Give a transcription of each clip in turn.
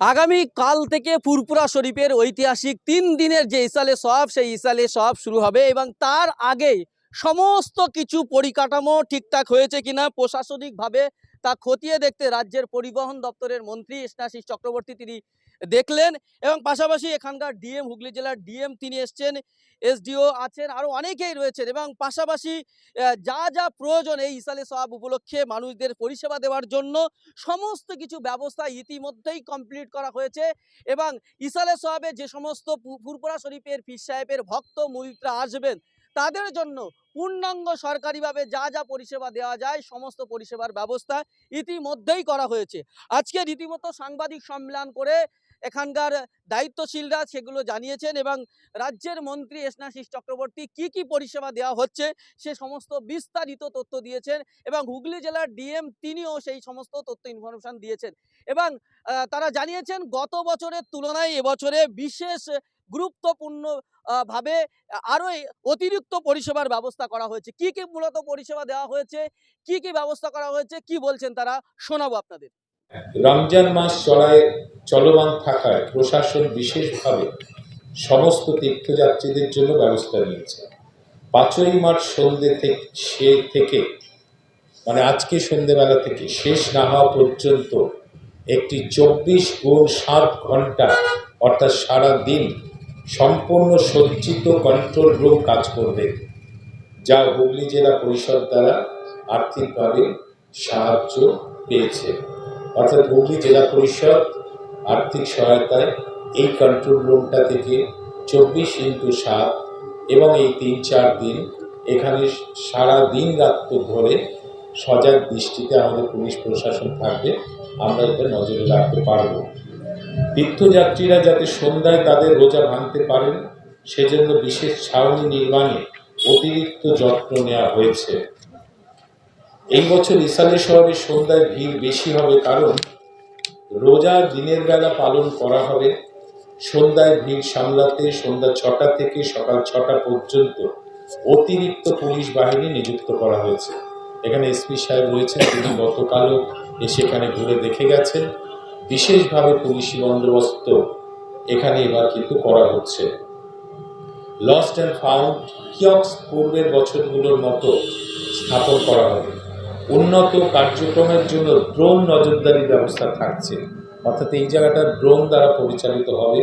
আগামী কাল থেকে ফুরপুরা শরীফের ঐতিহাসিক তিন দিনের যে ইসালে সব, সেই ইসালে সব শুরু হবে এবং তার আগে সমস্ত কিছু পরিকাঠামো ঠিকঠাক হয়েছে কিনা, প্রশাসনিকভাবে তা খতিয়ে দেখতে রাজ্যের পরিবহন দপ্তরের মন্ত্রী স্নাশিস চক্রবর্তী, তিনি দেখলেন এবং পাশাপাশি এখানকার ডিএম হুগলি জেলার ডিএম তিনি এসছেন, এসডিও আছেন আরও অনেকেই রয়েছেন এবং পাশাপাশি যা যা প্রয়োজন এই ইসালে সব উপলক্ষে মানুষদের পরিষেবা দেওয়ার জন্য সমস্ত কিছু ব্যবস্থা ইতিমধ্যেই কমপ্লিট করা হয়েছে এবং ইসালে সাহেবে যে সমস্ত ফুরপুরা শরীফের পীর সাহেবের ভক্ত মুরিদরা আসবেন, তাদের জন্য পূর্ণাঙ্গ সরকারিভাবে যা যা পরিষেবা দেওয়া যায় সমস্ত পরিষেবার ব্যবস্থা ইতিমধ্যেই করা হয়েছে। আজকে রীতিমতো সাংবাদিক সম্মেলন করে এখানকার দায়িত্বশীলরা সেগুলো জানিয়েছেন এবং রাজ্যের মন্ত্রী স্নাশিস চক্রবর্তী কি কি পরিষেবা দেওয়া হচ্ছে সে সমস্ত বিস্তারিত তথ্য দিয়েছেন এবং হুগলি জেলার ডিএম তিনিও সেই সমস্ত তথ্য ইনফরমেশন দিয়েছেন। এবং তারা জানিয়েছেন গত বছরের তুলনায় এবছরে বিশেষ গুরুত্বপূর্ণ ভাবে আরও এই অতিরিক্ত পরিষেবার ব্যবস্থা করা হয়েছে। কি কি মূলত পরিষেবা দেওয়া হয়েছে, কি কি ব্যবস্থা করা হয়েছে, কি বলছেন তারা শোনাবো আপনাদের। রমজান মাস চলায় চলমান থাকায় প্রশাসন বিশেষভাবে সমস্ত তীর্থযাত্রীদের জন্য ব্যবস্থা নিয়েছে। পাঁচই মার্চ সন্ধ্যে থেকে, সে থেকে মানে আজকে সন্ধ্যেবেলা থেকে শেষ না হওয়া পর্যন্ত একটি চব্বিশ গুণ সাত ঘণ্টা, অর্থাৎ সারা দিন সম্পূর্ণ সজ্জিত কন্ট্রোল রুম কাজ করবে, যা হুগলি জেলা পরিষদ দ্বারা আর্থিকভাবে সাহায্য পেয়েছে। অর্থাৎ হুগলি জেলা পরিষদ আর্থিক সহায়তায় এই কন্ট্রোল রুমটা থেকে চব্বিশ ইন্টু সাত এবং এই তিন চার দিন এখানে সারা দিন রাত্র ধরে সজাগ দৃষ্টিতে আমাদের পুলিশ প্রশাসন থাকবে, আমরা এটা নজরে রাখতে পারব। তীর্থযাত্রীরা যাতে সন্ধ্যায় তাদের রোজা ভাঙতে পারেন, সেজন্য বিশেষ ছাউনি নির্মাণে অতিরিক্ত যত্ন নেওয়া হয়েছে। এই বছর ইসালে শহরে সন্ধ্যায় ভিড় বেশি হবে কারণ রোজা দিনের বেলা পালন করা হবে। সন্ধ্যায় ভিড় সামলাতে সন্ধ্যা ছটা থেকে সকাল ছটা পর্যন্ত অতিরিক্ত পুলিশ বাহিনী নিযুক্ত করা হয়েছে। এখানে এসপি সাহেব রয়েছেন, তিনি গতকালও এসে এখানে ঘুরে দেখে গেছেন। বিশেষভাবে পুলিশি বন্দোবস্ত এখানে এবার কিন্তু করা হচ্ছে। লস্ট অ্যান্ড ফাউন্ড কিয়ক্স পূর্বের বছরগুলোর মতো স্থাপন করা হবে উন্নত কার্যক্রমের জন্য ড্রোন নজরদারি ব্যবস্থা থাকছে। অর্থাৎ এই জায়গাটা ড্রোন দ্বারা পরিচালিত হবে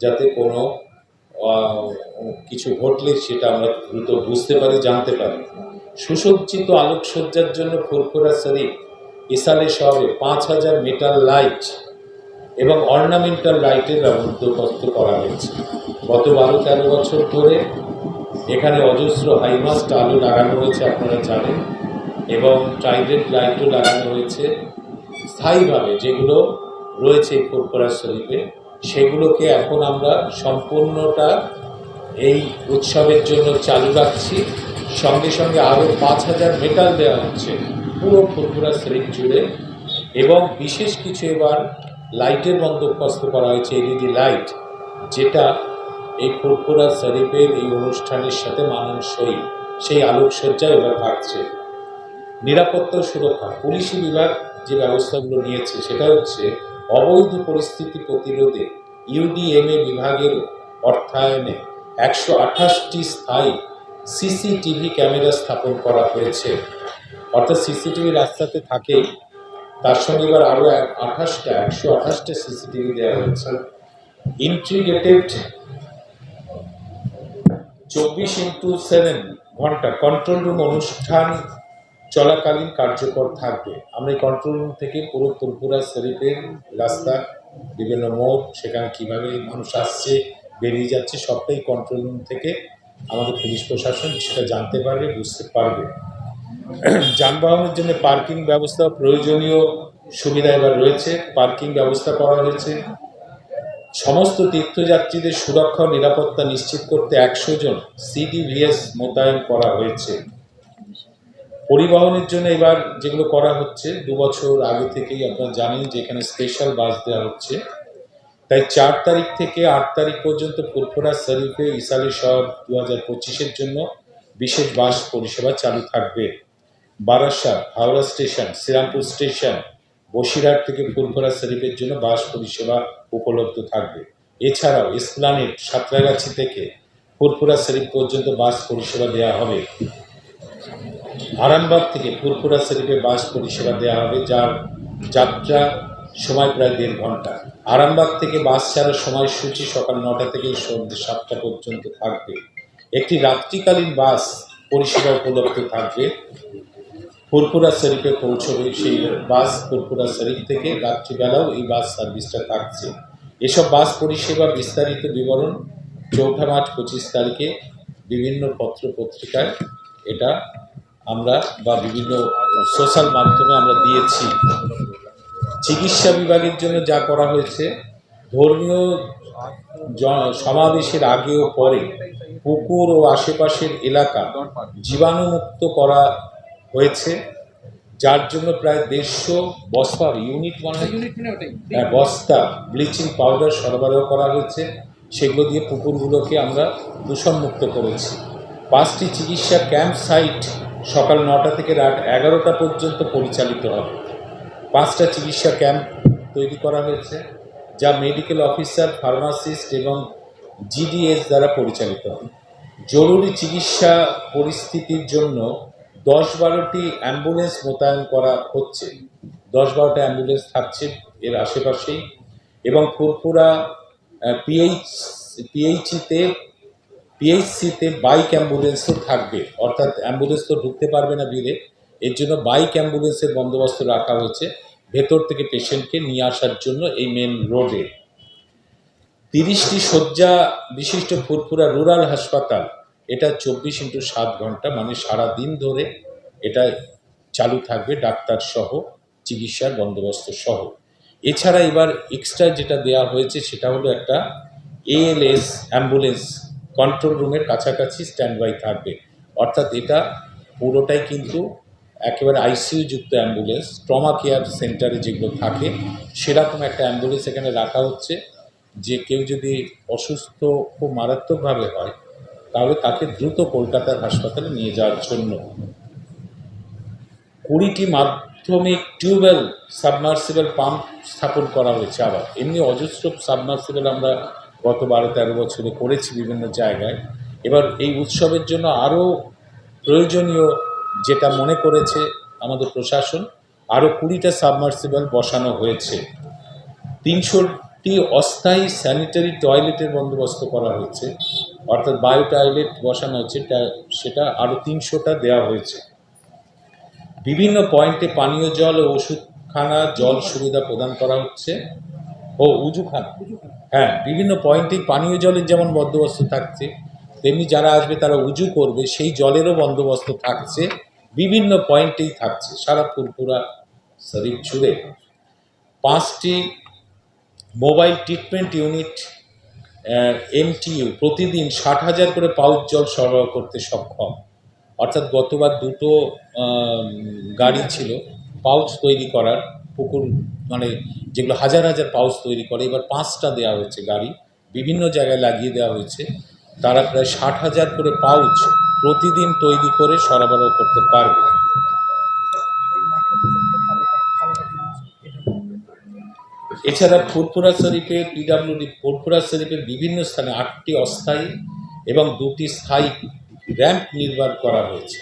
যাতে কোনো কিছু ঘটলে সেটা আমরা দ্রুত বুঝতে পারি, জানতে পারি। সুসজ্জিত আলোকসজ্জার জন্য ফুরফুরা শরীফ ইসালে শহরে পাঁচ হাজার মিটার লাইট এবং অর্নামেন্টাল লাইটের বন্দোবস্ত করা হয়েছে। গত বারো তেরো বছর ধরে এখানে অজস্র হাইমাস্ট আলো লাগানো হয়েছে, আপনারা জানেন। এবং ট্রাইডেন্ট লাইটও লাগানো হয়েছে। স্থায়ীভাবে যেগুলো রয়েছে এই ফুরফুরা শরীফে, সেগুলোকে এখন আমরা সম্পূর্ণটা এই উৎসবের জন্য চালু রাখছি। সঙ্গে সঙ্গে আরও পাঁচ হাজার মেটাল দেওয়া হচ্ছে পুরো ফুরফুরা শরীফ জুড়ে। এবং বিশেষ কিছু এবার লাইটের বন্দোবস্ত করা হয়েছে, এলইডি লাইট, যেটা এই ফুরফুরা শরীফের এই অনুষ্ঠানের সাথে মানানসই। সেই আলোকসজ্জা এবার থাকছে। নিরাপত্তা সুরক্ষা, পুলিশি বিভাগ যে ব্যবস্থাগুলো নিয়েছে, সেটা হচ্ছে অবৈধ পরিস্থিতি প্রতিরোধে ইউডিএমএ বিভাগের অর্থায়নে একশো আঠাশটি স্থায়ী সিসিটিভি ক্যামেরা স্থাপন করা হয়েছে। অর্থাৎ সিসিটিভি রাস্তাতে থাকেই, তার সঙ্গে এবার আরও আঠাশটা, একশো আঠাশটা সিসিটিভি দেওয়া হয়েছে। ইন্টিগ্রেটেড চব্বিশ ইন্টু সেভেন ঘণ্টা কন্ট্রোল রুম অনুষ্ঠান চলাকালীন কার্যকর থাকবে। আমরা এই কন্ট্রোল রুম থেকে পুরো ফুরপুরা শরীফের রাস্তা বিভিন্ন মোড়, সেখানে কীভাবে মানুষ আসছে, বেরিয়ে যাচ্ছে, সবটাই কন্ট্রোল রুম থেকে আমাদের পুলিশ প্রশাসন সেটা জানতে পারবে, বুঝতে পারবে। যানবাহনের জন্য পার্কিং ব্যবস্থা প্রয়োজনীয় সুবিধা এবার রয়েছে। পার্কিং ব্যবস্থা করা হয়েছে। সমস্ত তীর্থযাত্রীদের সুরক্ষা নিরাপত্তা নিশ্চিত করতে একশো জন সিডিভিএস মোতায়েন করা হয়েছে। পরিবহনের জন্য এবার যেগুলো করা হচ্ছে, দু বছর আগে থেকেই আপনারা জানেন যে এখানে স্পেশাল বাস দেওয়া হচ্ছে। তাই চার তারিখ থেকে আট তারিখ পর্যন্ত ফুরফুরা শরীফে, ইসালি শহর দু হাজার পঁচিশের জন্য বিশেষ বাস পরিষেবা চালু থাকবে। বারাসাত, হাওড়া স্টেশন শ্রীরামপুর স্টেশন বসিরহাট থেকে ফুলপুরা শরীফের জন্য বাস পরিষেবা উপলব্ধ থাকবে। এছাড়াও এসপ্লানেট সাঁতরাগাছি থেকে ফুরফুরা শরীফ পর্যন্ত বাস পরিষেবা দেওয়া হবে। আরামবাগ থেকে ফুরফুরা শরীফে বাস পরিষেবা দেওয়া হবে, যার যাত্রা সময় প্রায় দেড় ঘণ্টা। আরামবাগ থেকে বাস ছাড়ার সময়সূচি সকাল নটা থেকে সন্ধ্যে সাতটা পর্যন্ত থাকবে। একটি রাত্রিকালীন বাস পরিষেবা উপলব্ধ থাকবে। ফুরফুরা শরীফে পৌঁছবে সেই বাস ফুরফুরা শরীফ থেকে রাত্রিবেলাও এই বাস সার্ভিসটা থাকছে। এসব বাস পরিষেবা বিস্তারিত বিবরণ চৌঠা মার্চ পঁচিশ তারিখে বিভিন্ন পত্র পত্রিকায় এটা আমরা বা বিভিন্ন সোশ্যাল মাধ্যমে আমরা দিয়েছি। চিকিৎসা বিভাগের জন্য যা করা হয়েছে ধর্মীয় সমাবেশের আগে ও পরে পুকুর ও আশেপাশের এলাকা জীবাণুমুক্ত করা হয়েছে যার জন্য প্রায় দেড়শো বস্তা ইউনিট মনে হ্যাঁ, বস্তা ব্লিচিং পাউডার সরবরাহ করা হয়েছে। সেগুলো দিয়ে পুকুরগুলোকে আমরা দূষণমুক্ত করেছি। পাঁচটি চিকিৎসা ক্যাম্প সাইট সকাল নটা থেকে রাত এগারোটা পর্যন্ত পরিচালিত হবে। পাঁচটা চিকিৎসা ক্যাম্প তৈরি করা হয়েছে, যা মেডিকেল অফিসার, ফার্মাসিস্ট এবং জিডিএস দ্বারা পরিচালিত হবে। জরুরি চিকিৎসা পরিস্থিতির জন্য দশ বারোটি অ্যাম্বুলেন্স মোতায়েন করা হচ্ছে। দশ বারোটা অ্যাম্বুলেন্স থাকছে এর আশেপাশেই এবং ফুরফুরা পিএইচ পিএইচিতে পিএইচসিতে বাইক অ্যাম্বুলেন্সও থাকবে, অর্থাৎ অ্যাম্বুলেন্স তো ঢুকতে পারবে না ভিড়ে এর জন্য বাইক অ্যাম্বুলেন্সের বন্দোবস্ত রাখা হয়েছে ভেতর থেকে পেশেন্টকে নিয়ে আসার জন্য এই মেন রোডে তিরিশটি শয্যা বিশিষ্ট ফুরফুরা রুরাল হাসপাতাল, এটা চব্বিশ ইন্টু সাত ঘণ্টা মানে সারা দিন ধরে এটা চালু থাকবে ডাক্তার সহ, চিকিৎসার বন্দোবস্ত সহ। এছাড়া এবার এক্সট্রা যেটা দেওয়া হয়েছে, সেটা হলো একটা এএলএস অ্যাম্বুলেন্স কন্ট্রোল রুমের কাছাকাছি স্ট্যান্ড বাই থাকবে। অর্থাৎ এটা পুরোটাই কিন্তু একেবারে আইসিইউ যুক্ত অ্যাম্বুলেন্স ট্রমা কেয়ার সেন্টারে যেগুলো থাকে, সেরকম একটা অ্যাম্বুলেন্স এখানে রাখা হচ্ছে যে কেউ যদি অসুস্থ খুব মারাত্মকভাবে হয়, তাহলে তাকে দ্রুত কলকাতার হাসপাতালে নিয়ে যাওয়ার জন্য। কুড়িটি মাধ্যমিক টিউবওয়েল সাবমার্সিবল পাম্প স্থাপন করা হয়েছে আবার। এমনি অজস্র সাবমার্সিবল আমরা গত বারো তেরো বছরে করেছি বিভিন্ন জায়গায়। এবার এই উৎসবের জন্য আরও প্রয়োজনীয় যেটা মনে করেছে আমাদের প্রশাসন আরও কুড়িটা সাবমার্সিবল বসানো হয়েছে। তিনশোটি অস্থায়ী স্যানিটারি টয়লেটের বন্দোবস্ত করা হয়েছে। অর্থাৎ বায়ো টয়লেট বসানো হয়েছে সেটা আরও তিনশোটা দেওয়া হয়েছে। বিভিন্ন পয়েন্টে পানীয় জল ও ওষুধখানা, জল সুবিধা প্রদান করা হচ্ছে। ও, উজুখানা। হ্যাঁ বিভিন্ন পয়েন্টে পানীয় জলের যেমন বন্দোবস্ত থাকছে, তেমনি যারা আসবে তারা উজু করবে, সেই জলেরও বন্দোবস্ত থাকছে, বিভিন্ন পয়েন্টেই থাকছে। সারা ফুরফুরা শরীর জুড়ে। পাঁচটি মোবাইল ট্রিটমেন্ট ইউনিট এমটিইউ, প্রতিদিন ষাট হাজার করে পাউচ জল সরবরাহ করতে সক্ষম। অর্থাৎ গতবার দুটো গাড়ি ছিল, পাউচ তৈরি করার, পুকুর মানে যেগুলো হাজার হাজার পাউচ তৈরি করে, এবার পাঁচটা দেওয়া হয়েছে গাড়ি, বিভিন্ন জায়গায় লাগিয়ে দেওয়া হয়েছে। তারা প্রায় ষাট হাজার করে পাউচ প্রতিদিন তৈরি করে সরবরাহ করতে পারবে। এছাড়া ফুরফুরা শরীফে পিডাব্লিউডি ফুরফুরা শরীফের বিভিন্ন স্থানে আটটি অস্থায়ী এবং দুটি স্থায়ী র্যাম্প নির্মাণ করা হয়েছে।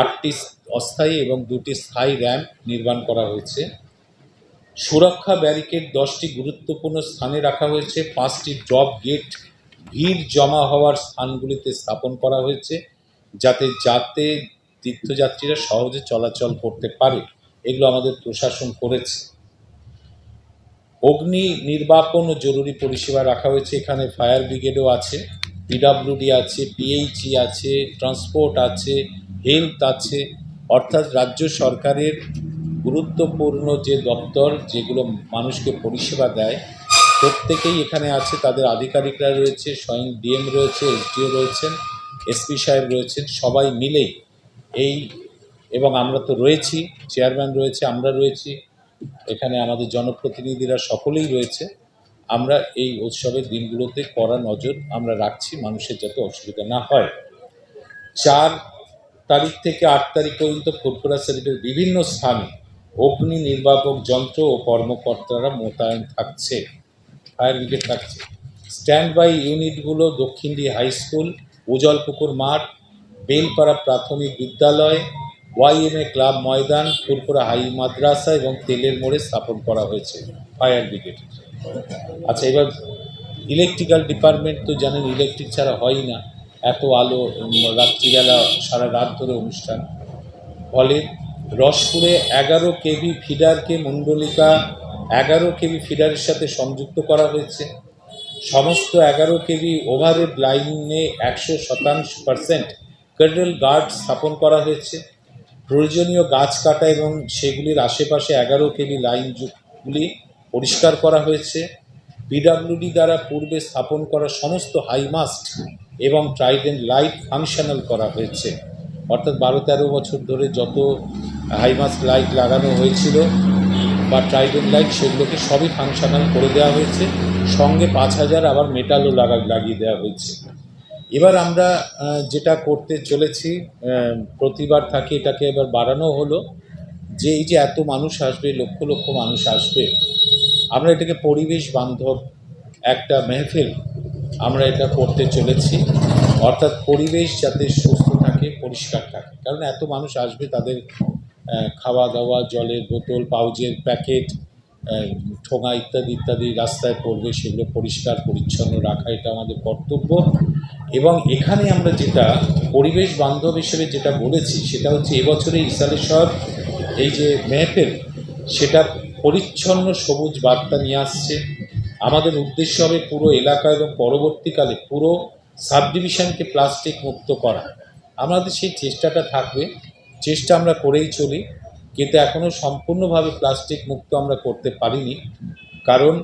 আটটি অস্থায়ী এবং দুটি স্থায়ী র্যাম্প নির্মাণ করা হয়েছে। সুরক্ষা ব্যারিকেড দশটি গুরুত্বপূর্ণ স্থানে রাখা হয়েছে। পাঁচটি ড্রপ গেট ভিড় জমা হওয়ার স্থানগুলিতে স্থাপন করা হয়েছে যাতে যাতে তীর্থযাত্রীরা সহজে চলাচল করতে পারে। এগুলো আমাদের প্রশাসন করেছে। অগ্নি নির্বাপন ও জরুরি পরিষেবা রাখা হয়েছে। এখানে ফায়ার ব্রিগেডও আছে পিডাব্লিউডি আছে পিএইচই আছে, ট্রান্সপোর্ট আছে, হেলথ আছে। অর্থাৎ রাজ্য সরকারের গুরুত্বপূর্ণ যে দপ্তর যেগুলো মানুষকে পরিষেবা দেয়, প্রত্যেকেই এখানে আছে। তাদের আধিকারিকরা রয়েছে, স্বয়ং ডিএম রয়েছে, এসডিও রয়েছেন এসপি সাহেব রয়েছেন, সবাই মিলে এই এবং আমরা তো রয়েছি, চেয়ারম্যান রয়েছে, আমরা রয়েছি, এখানে আমাদের জনপ্রতিনিধিরা সকলেই রয়েছে। আমরা এই উৎসবের দিনগুলোতে কড়া নজর আমরা রাখছি মানুষের যাতে অসুবিধা না হয়। চার তারিখ থেকে আট তারিখ পর্যন্ত ফুরফুরা শরীফের বিভিন্ন স্থানে অগ্নি নির্বাপক যন্ত্র ও কর্মকর্তারা মোতায়েন থাকছে। ফায়ার ব্রিগেড থাকছে। স্ট্যান্ড বাই ইউনিটগুলো দক্ষিণডি হাই স্কুল, উজলপুকুর মাঠ, বেলপাড়া প্রাথমিক বিদ্যালয়, ওয়াইএমএ ক্লাব ময়দান ফুরপুরা হাই মাদ্রাসা এবং তেলের মোড়ে স্থাপন করা হয়েছে ফায়ার ব্রিগেড। আচ্ছা এবার ইলেকট্রিক্যাল ডিপার্টমেন্ট তো জানেন, ইলেকট্রিক ছাড়া হয় না। এত আলো রাত্রিবেলা সারা রাত ধরে অনুষ্ঠান। ফলে রসপুরে এগারো কেভি ফিডারকে মণ্ডলিকা এগারো কেভি ফিডারের সাথে সংযুক্ত করা হয়েছে। সমস্ত এগারো কেভি ওভারহেড লাইনে একশো শতাংশ পার্সেন্ট কেডেল গার্ড স্থাপন করা হয়েছে। প্রয়োজনীয় গাছ কাটা এবং সেগুলির আশেপাশে এগারো কেভি লাইনগুলি পরিষ্কার করা হয়েছে। পিডাব্লিউডি দ্বারা পূর্বে স্থাপন করা সমস্ত হাইমাস্ট এবং ট্রাইডেন্ট লাইট ফাংশনাল করা হয়েছে। অর্থাৎ বারো তেরো বছর ধরে যত হাইমাস্ট লাইট লাগানো হয়েছিল বা ট্রাইডেন্ট লাইট সেগুলোকে সবই ফাংশনাল করে দেওয়া হয়েছে। সঙ্গে পাঁচ হাজার আবার মেটালও লাগা, লাগিয়ে দেওয়া হয়েছে। এবার আমরা যেটা করতে চলেছি প্রতিবার থাকে এটাকে এবার বাড়ানো হলো যে এই যে এত মানুষ আসবে, লক্ষ লক্ষ মানুষ আসবে, আমরা এটাকে পরিবেশ বান্ধব একটা মেহফিল আমরা এটা করতে চলেছি। অর্থাৎ পরিবেশ যাতে সুস্থ থাকে, পরিষ্কার থাকে। কারণ এত মানুষ আসবে তাদের খাওয়া দাওয়া জলের বোতল, পাউচের প্যাকেট ঠোঙা ইত্যাদি ইত্যাদি রাস্তায় পড়বে, সেগুলো পরিষ্কার, পরিচ্ছন্ন রাখা, এটা আমাদের কর্তব্য। এবং এখানে আমরা যেটা পরিবেশ বান্ধব হিসেবে যেটা বলেছি, সেটা হচ্ছে এবছরে ইসালে শহর এই যে মেহফিল সেটা পরিচ্ছন্ন সবুজ বার্তা নিয়ে আসছে। আমাদের উদ্দেশ্য হবে পুরো এলাকা এবং পরবর্তীকালে পুরো সাব ডিভিশনকে প্লাস্টিক মুক্ত করা। আমাদের সেই চেষ্টাটা থাকবে। চেষ্টা আমরা করেই চলি, কিন্তু এখনও সম্পূর্ণভাবে প্লাস্টিক মুক্ত আমরা করতে পারিনি। কারণ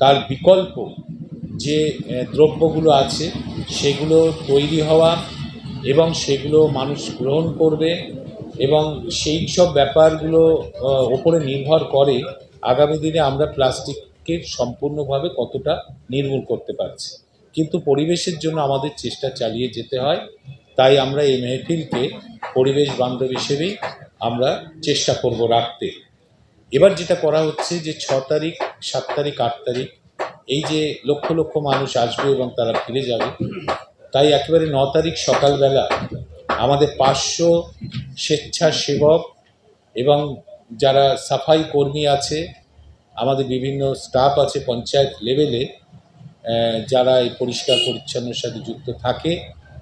তার বিকল্প যে দ্রব্যগুলো আছে, সেগুলো তৈরি হওয়া এবং সেগুলো মানুষ গ্রহণ করবে এবং সেই সব ব্যাপারগুলো ওপরে নির্ভর করে আগামী দিনে আমরা প্লাস্টিককে সম্পূর্ণভাবে কতটা নির্মূল করতে পারছি। কিন্তু পরিবেশের জন্য আমাদের চেষ্টা চালিয়ে যেতে হয়। তাই আমরা এই মেহফিলকে পরিবেশ বান্ধব হিসেবেই আমরা চেষ্টা করব রাখতে। এবার যেটা করা হচ্ছে যে ছ তারিখ, সাত তারিখ, আট তারিখ, এই যে লক্ষ লক্ষ মানুষ আসবে এবং তারা ফিরে যাবে, তাই একেবারে ন তারিখ সকালবেলা আমাদের পাঁচশো স্বেচ্ছাসেবক এবং যারা সাফাই কর্মী আছে, আমাদের বিভিন্ন স্টাফ আছে পঞ্চায়েত লেভেলে যারা এই পরিষ্কার পরিচ্ছন্নের সাথে যুক্ত থাকে,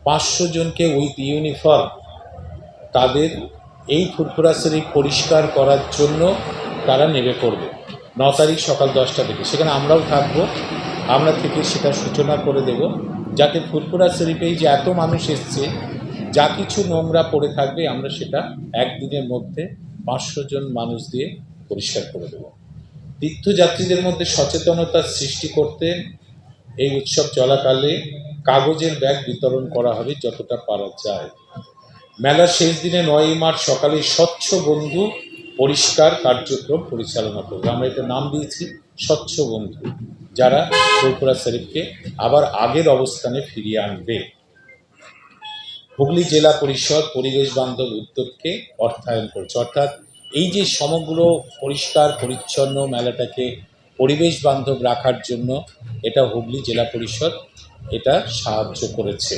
পাঁচশো জনকে উইথ ইউনিফর্ম তাদের এই ফুরফুরা শরীফ পরিষ্কার করার জন্য তারা নেমে পড়বে ন তারিখ সকাল দশটা থেকে। সেখানে আমরাও থাকব। আমরা থেকে সেটা সূচনা করে দেব। যাতে ফুরফুরা শরীফেই যে এত মানুষ এসছে, যা কিছু নোংরা পড়ে থাকবে, আমরা সেটা একদিনের মধ্যে পাঁচশো জন মানুষ দিয়ে পরিষ্কার করে দেব। তীর্থযাত্রীদের মধ্যে সচেতনতা সৃষ্টি করতে এই উৎসব চলাকালে কাগজের ব্যাগ বিতরণ করা হবে যতটা পারা যায়। মেলার শেষ দিনে নয়ই মার্চ সকালে স্বচ্ছ বন্ধু পরিষ্কার কার্যক্রম পরিচালনা করবে। আমরা এটা নাম দিয়েছি স্বচ্ছ বন্ধু, যারা ফুরফুরা শরীফকে আবার আগের অবস্থানে ফিরিয়ে আনবে। হুগলি জেলা পরিষদ পরিবেশ বান্ধব উদ্যোগকে অর্থায়ন করছে। অর্থাৎ এই যে সমগ্র পরিষ্কার, পরিচ্ছন্ন মেলাটাকে পরিবেশ বান্ধব রাখার জন্য এটা হুগলি জেলা পরিষদ এটা সাহায্য করেছে।